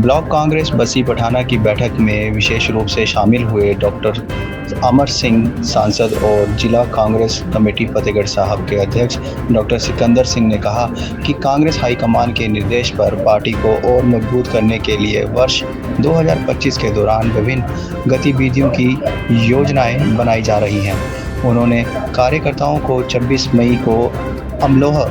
Block Congress बसी पठाना की बैठक में विशेष रूप से शामिल हुए डॉक्टर अमर सिंह, सांसद और जिला कांग्रेस कमेटी फतेहगढ़ साहब के अध्यक्ष डॉक्टर सिकंदर सिंह ने कहा कि कांग्रेस हाईकमान के निर्देश पर पार्टी को और मज़बूत करने के लिए वर्ष 2025 के दौरान विभिन्न गतिविधियों की योजनाएँ बनाई जा रही हैं। उन्होंने कार्यकर्ताओं को 26 मई को अमलोह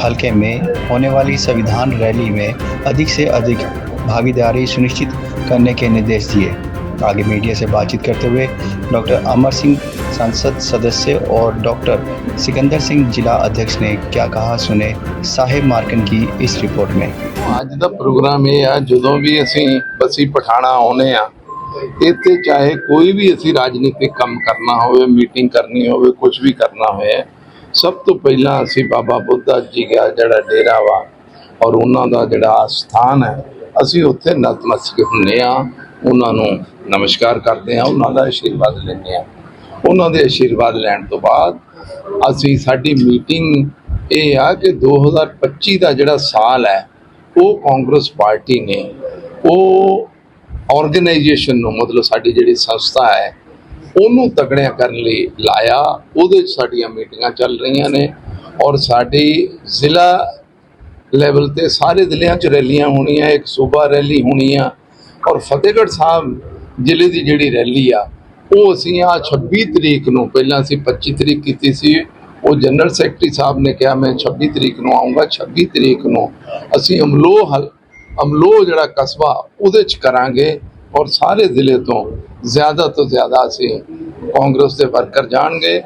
हलके में होने वाली संविधान रैली में अधिक से अधिक भागीदारी सुनिश्चित करने के निर्देश दिए आगे मीडिया से बातचीत करते हुए डॉक्टर अमर सिंह संसद सदस्य और डॉक्टर सिकंदर सिंह जिला अध्यक्ष ने क्या कहा सुने साहिब मार्कन की इस रिपोर्ट में ਅੱਜ ਦਾ ਪ੍ਰੋਗਰਾਮ ਇਹ ਆ ਜਦੋਂ ਵੀ ਅਸੀਂ ਬਸੀ ਪਠਾਣਾ ਆਉਨੇ ਆ ਇੱਥੇ ਚਾਹੇ ਕੋਈ ਵੀ ਅਸੀਂ ਰਾਜਨੀਤਿਕ ਕੰਮ ਕਰਨਾ ਹੋਵੇ ਮੀਟਿੰਗ ਕਰਨੀ ਹੋਵੇ ਕੁਝ ਵੀ ਕਰਨਾ ਹੋਵੇ ਸਭ ਤੋਂ ਪਹਿਲਾਂ ਅਸੀਂ ਬਾਬਾ ਬੁੱਧਾ ਜੀ ਦਾ ਜਿਹੜਾ ਡੇਰਾ ਵਾ ਔਰ ਉਹਨਾਂ ਦਾ ਜਿਹੜਾ ਸਥਾਨ ਹੈ ਅਸੀਂ ਉੱਥੇ ਨਤਮਸਤਕ ਹੁੰਨੇ ਆ ਉਹਨਾਂ ਨੂੰ ਨਮਸਕਾਰ ਕਰਦੇ ਆ ਉਹਨਾਂ ਦਾ ਆਸ਼ੀਰਵਾਦ ਲੈਂਦੇ ਆ ਉਹਨਾਂ ਦੇ ਆਸ਼ੀਰਵਾਦ ਲੈਣ ਤੋਂ ਬਾਅਦ ਅਸੀਂ ਸਾਡੀ ਮੀਟਿੰਗ ਇਹ ਆ ਕਿ 2025 ਦਾ ਜਿਹੜਾ ਸਾਲ ਹੈ, ਉਹ ਕਾਂਗਰਸ ਪਾਰਟੀ ਨੇ ਉਹ ਆਰਗੇਨਾਈਜੇਸ਼ਨ ਨੂੰ ਮਤਲਬ ਸਾਡੀ ਜਿਹੜੀ ਸੰਸਥਾ ਹੈ, ਉਹਨੂੰ ਤਗੜਿਆ ਕਰਨ ਲਈ ਲਾਇਆ। ਉਹਦੇ 'ਚ ਸਾਡੀਆਂ ਮੀਟਿੰਗਾਂ ਚੱਲ ਰਹੀਆਂ ਨੇ ਔਰ ਸਾਡੀ ਜ਼ਿਲ੍ਹਾ ਲੈਵਲ ਤੇ ਸਾਰੇ ਜ਼ਿਲ੍ਹਿਆਂ 'ਚ ਰੈਲੀਆਂ ਹੋਣੀਆਂ, ਇੱਕ ਸੂਬਾ ਰੈਲੀ ਹੋਣੀ ਆ। ਔਰ ਫਤਿਹਗੜ੍ਹ ਸਾਹਿਬ ਜ਼ਿਲ੍ਹੇ ਦੀ ਜਿਹੜੀ ਰੈਲੀ ਆ, ਉਹ ਅਸੀਂ ਆ 26 ਤਰੀਕ ਨੂੰ, ਪਹਿਲਾਂ ਅਸੀਂ 25 ਤਰੀਕ ਕੀਤੀ ਸੀ, ਉਹ ਜਨਰਲ ਸੈਕਟਰੀ ਸਾਹਿਬ ਨੇ ਕਿਹਾ, ਮੈਂ 26 ਤਰੀਕ ਨੂੰ ਆਉਂਗਾ 26 ਤਰੀਕ ਨੂੰ ਅਸੀਂ ਅਮਲੋਹ ਹਲ, ਅਮਲੋਹ ਜਿਹੜਾ ਕਸਬਾ, ਉਹਦੇ 'ਚ ਕਰਾਂਗੇ। ਔਰ ਸਾਰੇ ਜ਼ਿਲ੍ਹੇ ਤੋਂ ਜ਼ਿਆਦਾ ਤੋਂ ਜ਼ਿਆਦਾ ਅਸੀਂ ਕਾਂਗਰਸ ਦੇ ਵਰਕਰ ਜਾਣਗੇ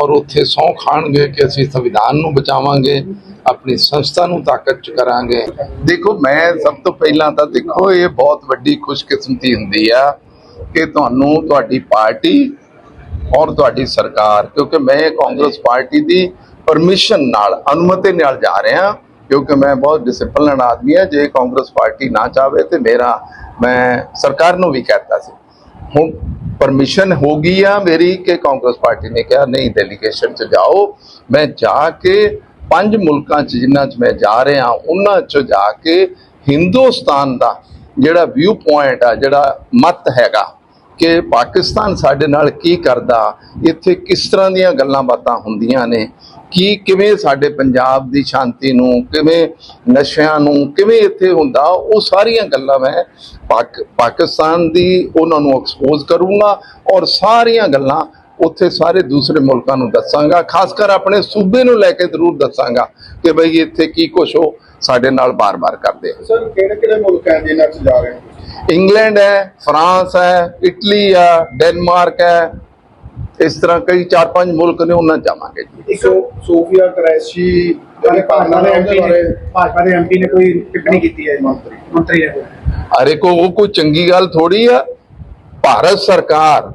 ਔਰ ਉੱਥੇ ਸੌਂ ਖਾਣਗੇ ਕਿ ਅਸੀਂ ਸੰਵਿਧਾਨ ਨੂੰ ਬਚਾਵਾਂਗੇ। ਆਪਣੀ ਸੰਸਥਾ ਨੂੰ ਤਾਕਤ ਚ ਕਰਾਂਗੇ। ਦੇਖੋ ਮੈਂ ਸਭ ਤੋਂ ਪਹਿਲਾਂ ਤਾਂ ਦੇਖੋ ਇਹ ਬਹੁਤ ਵੱਡੀ ਖੁਸ਼ਕਿਸਮਤੀ ਹੁੰਦੀ ਆ ਕਿ ਤੁਹਾਨੂੰ ਤੁਹਾਡੀ ਪਾਰਟੀ ਔਰ ਤੁਹਾਡੀ ਸਰਕਾਰ ਕਿਉਂਕਿ ਮੈਂ ਕਾਂਗਰਸ ਪਾਰਟੀ ਦੀ ਪਰਮਿਸ਼ਨ ਨਾਲ ਅਨੁਮਤੀ ਨਾਲ ਜਾ ਰਿਹਾ ਕਿਉਂਕਿ ਮੈਂ ਬਹੁਤ ਡਿਸਪਲਿਨਡ ਆਦਮੀ ਹਾਂ ਜੇ ਕਾਂਗਰਸ ਪਾਰਟੀ ਨਾ ਚਾਹਵੇ ਤੇ ਮੇਰਾ ਮੈਂ ਸਰਕਾਰ ਨੂੰ ਵੀ ਕਹਿਤਾ ਸੀ। ਹੁਣ ਪਰਮਿਸ਼ਨ ਹੋ ਗਈ ਆ ਮੇਰੀ ਕਿ ਕਾਂਗਰਸ ਪਾਰਟੀ ਨੇ ਕਿਹਾ ਨਹੀਂ ਡੈਲੀਗੇਸ਼ਨ ਚ ਜਾਓ। ਮੈਂ ਜਾ ਕੇ ਪੰਜ ਮੁਲਕਾਂ ਚ ਜਿਨ੍ਹਾਂ ਚ ਮੈਂ ਜਾ ਰਿਹਾ, ਉਹਨਾਂ ਚ ਜਾ ਕੇ ਹਿੰਦੁਸਤਾਨ ਦਾ ਜਿਹੜਾ ਵਿਊ ਪੁਆਇੰਟ ਆ, ਜਿਹੜਾ ਮਤ ਹੈਗਾ ਕਿ ਪਾਕਿਸਤਾਨ ਸਾਡੇ ਨਾਲ ਕੀ ਕਰਦਾ, ਇੱਥੇ ਕਿਸ ਤਰ੍ਹਾਂ ਦੀਆਂ ਗੱਲਾਂ ਬਾਤਾਂ ਹੁੰਦੀਆਂ ਨੇ, ਕੀ ਕਿਵੇਂ ਸਾਡੇ ਪੰਜਾਬ ਦੀ ਸ਼ਾਂਤੀ ਨੂੰ, ਕਿਵੇਂ ਨਸ਼ਿਆਂ ਨੂੰ, ਕਿਵੇਂ ਇੱਥੇ ਹੁੰਦਾ, ਉਹ ਸਾਰੀਆਂ ਗੱਲਾਂ ਮੈਂ ਪਾਕ- ਪਾਕਿਸਤਾਨ ਦੀ ਉਹਨਾਂ ਨੂੰ ਐਕਸਪੋਜ਼ ਕਰੂੰਗਾ ਔਰ ਸਾਰੀਆਂ ਗੱਲਾਂ ਉੱਥੇ ਸਾਰੇ ਦੂਸਰੇ ਮੁਲਕਾਂ ਨੂੰ ਦੱਸਾਂਗਾ ਖਾਸ ਕਰ ਆਪਣੇ ਸੂਬੇ ਨੂੰ ਲੈ ਕੇ ਜ਼ਰੂਰ ਦੱਸਾਂਗਾ ਕਿ ਬਈ ਇੱਥੇ ਕੀ ਕੁਛ ਉਹ ਸਾਡੇ ਨਾਲ ਬਾਰ-ਬਾਰ ਕਰਦੇ ਆ। ਸਰ ਕਿਹੜੇ ਕਿਹੜੇ ਮੁਲਕ ਹੈ ਜਿਨ੍ਹਾਂ 'ਚ ਜਾ ਰਹੇ ਹੋ ਇੰਗਲੈਂਡ ਹੈ ਫਰਾਂਸ ਹੈ ਇਟਲੀ ਆ ਡੈਨਮਾਰਕ ਹੈ। ਇਸ ਤਰ੍ਹਾਂ ਕਈ ਚਾਰ ਪੰਜ ਮੁਲਕ ਨੇ ਉਹਨਾਂ ਜਾਵਾਂਗੇ ਜੀ। ਸੋਫੀਆ ਕਰੈਸ਼ੀ ਜਿਹੜੇ ਭਾਰਤ ਦੇ ਐਮਪੀ ਨੇ ਭਾਜਪਾ ਦੇ ਐਮਪੀ ਨੇ ਕੋਈ ਟਿੱਪਣੀ ਕੀਤੀ ਹੈ ਮੰਤਰੀ। ਮੰਤਰੀ ਨੇ ਅਰੇ ਕੋ ਉਹ ਕੋਈ ਚੰਗੀ ਗੱਲ ਥੋੜੀ ਆ। ਭਾਰਤ ਸਰਕਾਰ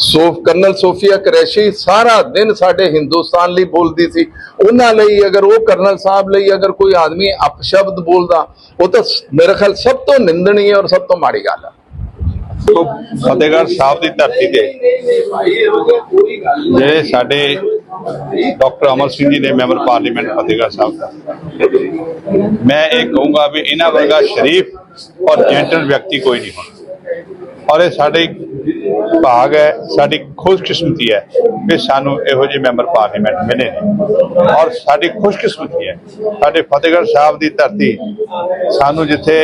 ਸੋਫ ਕਰਨਲ ਸੋਫੀਆ ਕਰੈਸ਼ੀ ਸਾਰਾ ਦਿਨ ਸਾਡੇ ਹਿੰਦੁਸਤਾਨ ਲਈ ਬੋਲਦੀ ਸੀ। ਉਹਨਾਂ ਲਈ ਅਗਰ ਉਹ ਕਰਨਲ ਸਾਹਿਬ ਲਈ ਅਗਰ ਕੋਈ ਆਦਮੀ ਅਪਸ਼ਬਦ ਬੋਲਦਾ, ਉਹ ਤਾਂ ਮੇਰੇ ਖਿਆਲ ਸਭ ਤੋਂ ਨਿੰਦਣੀ ਔਰ ਸਭ ਤੋਂ ਮਾੜੀ ਗੱਲ ਆ। ਫਤਿਹਗੜ੍ਹ ਸਾਹਿਬ ਦੀ ਧਰਤੀ ਤੇ ਜਿਹੜੇ ਸਾਡੇ ਡਾਕਟਰ ਅਮਰ ਸਿੰਘ ਜੀ ਨੇ ਮੈਂਬਰ ਪਾਰਲੀਮੈਂਟ ਫਤਿਹਗੜ੍ਹ ਸਾਹਿਬ ਦਾ, ਮੈਂ ਇਹ ਕਹੂੰਗਾ ਵੀ ਇਹਨਾਂ ਵਰਗਾ ਸ਼ਰੀਫ ਔਰ ਜੈਂਟਲ ਵਿਅਕਤੀ ਕੋਈ ਨਹੀਂ ਹੋਣਾ। ਔਰ ਇਹ ਸਾਡੇ ਭਾਗ ਹੈ, ਸਾਡੀ ਖੁਸ਼ਕਿਸਮਤੀ ਹੈ ਕਿ ਸਾਨੂੰ ਇਹੋ ਜਿਹੇ ਮੈਂਬਰ ਪਾਰਲੀਮੈਂਟ ਮਿਲੇ ਨੇ। ਔਰ ਸਾਡੀ ਖੁਸ਼ਕਿਸਮਤੀ ਹੈ, ਸਾਡੇ ਫਤਿਹਗੜ੍ਹ ਸਾਹਿਬ ਦੀ ਧਰਤੀ, ਸਾਨੂੰ ਜਿੱਥੇ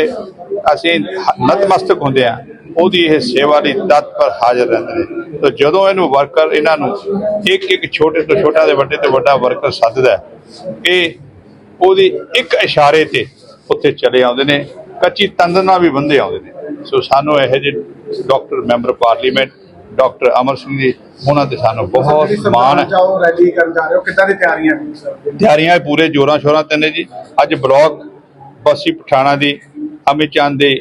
ਅਸੀਂ ਨਤਮਸਤਕ ਹੁੰਦੇ ਆ ਉਹਦੀ ਇਹ ਸੇਵਾ ਲਈ ਤਤਪਰ ਹਾਜ਼ਰ ਰਹਿੰਦੇ ਨੇ। ਤੇ ਜਦੋਂ ਇਹਨੂੰ ਵਰਕਰ ਇਹਨਾਂ ਨੂੰ ਇੱਕ ਇੱਕ ਛੋਟੇ ਤੋਂ ਛੋਟਾ ਤੇ ਵੱਡੇ ਤੋਂ ਵੱਡਾ ਵਰਕਰ ਸੱਦਦਾ ਇਹ ਉਹਦੀ ਇੱਕ ਇਸ਼ਾਰੇ ਤੇ ਉੱਥੇ ਚਲੇ ਆਉਂਦੇ ਨੇ, ਕੱਚੀ ਤੰਦਨਾ ਵੀ ਬੰਦੇ ਆਉਂਦੇ ਨੇ। ਸੋ ਸਾਨੂੰ ਇਹੋ ਜਿਹੇ doctor, member parliament doctor Amar Singh ji ਉਹਨਾਂ ਤੇ ਸਾਨੂੰ ਬਹੁਤ ਮਾਣ ਹੈ। ਚਾਹੋ ਰੈਲੀ ਕਰਨ ਜਾ ਰਹੇ ਹੋ। ਕਿੱਦਾਂ ਦੀ ਤਿਆਰੀਆਂ ਨੇ ਸਰ ਤਿਆਰੀਆਂ ਪੂਰੇ ਜੋਰਾਂ ਸ਼ੋਰਾਂ ਤੇ ਨੇ ਜੀ। ਅੱਜ ਬਲਾਕ ਬਸੀ ਪਠਾਣਾ ਦੀ ਅਮਿਤ ਚੰਦ ਦੇ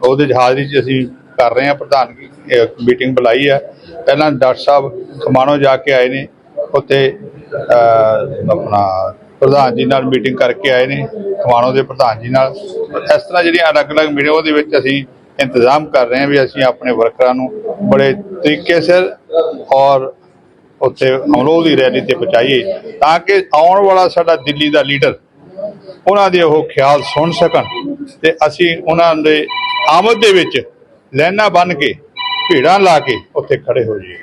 ਉਹਦੇ 'ਚ ਹਾਜ਼ਰੀ 'ਚ ਅਸੀਂ ਕਰ ਰਹੇ ਹਾਂ ਪ੍ਰਧਾਨ ਮੀਟਿੰਗ ਬੁਲਾਈ ਹੈ। ਪਹਿਲਾਂ ਡਾਕਟਰ ਸਾਹਿਬ ਖਮਾਣੋ ਜਾ ਕੇ ਆਏ ਨੇ ਉੱਥੇ ਆਪਣਾ ਪ੍ਰਧਾਨ ਜੀ ਨਾਲ ਮੀਟਿੰਗ ਕਰਕੇ ਆਏ ਨੇ ਖਮਾਣੋ ਦੇ ਪ੍ਰਧਾਨ ਜੀ ਨਾਲ। ਇਸ ਤਰ੍ਹਾਂ ਜਿਹੜੀਆਂ ਅਲੱਗ-ਅਲੱਗ ਮੀਟਿੰਗ ਉਹਦੇ ਵਿੱਚ ਅਸੀਂ ਇੰਤਜ਼ਾਮ ਕਰ ਰਹੇ ਹਾਂ ਵੀ ਅਸੀਂ ਆਪਣੇ ਵਰਕਰਾਂ ਨੂੰ ਬੜੇ ਤਰੀਕੇ ਸਿਰ ਔਰ ਉੱਥੇ ਅਮਲੋਹ ਦੀ ਰੈਲੀ ਤੇ ਪਹੁੰਚਾਈਏ ਤਾਂ ਕਿ ਆਉਣ ਵਾਲਾ ਸਾਡਾ ਦਿੱਲੀ ਦਾ ਲੀਡਰ ਉਹਨਾਂ ਦੇ ਉਹ ਖਿਆਲ ਸੁਣ ਸਕਣ ਤੇ ਅਸੀਂ ਉਹਨਾਂ ਦੇ ਆਮਦ ਦੇ ਵਿੱਚ ਲਾਈਨਾਂ ਬੰਨ ਕੇ ਭੀੜਾਂ ਲਾ ਕੇ ਉੱਥੇ ਖੜੇ ਹੋ ਜਾਈਏ।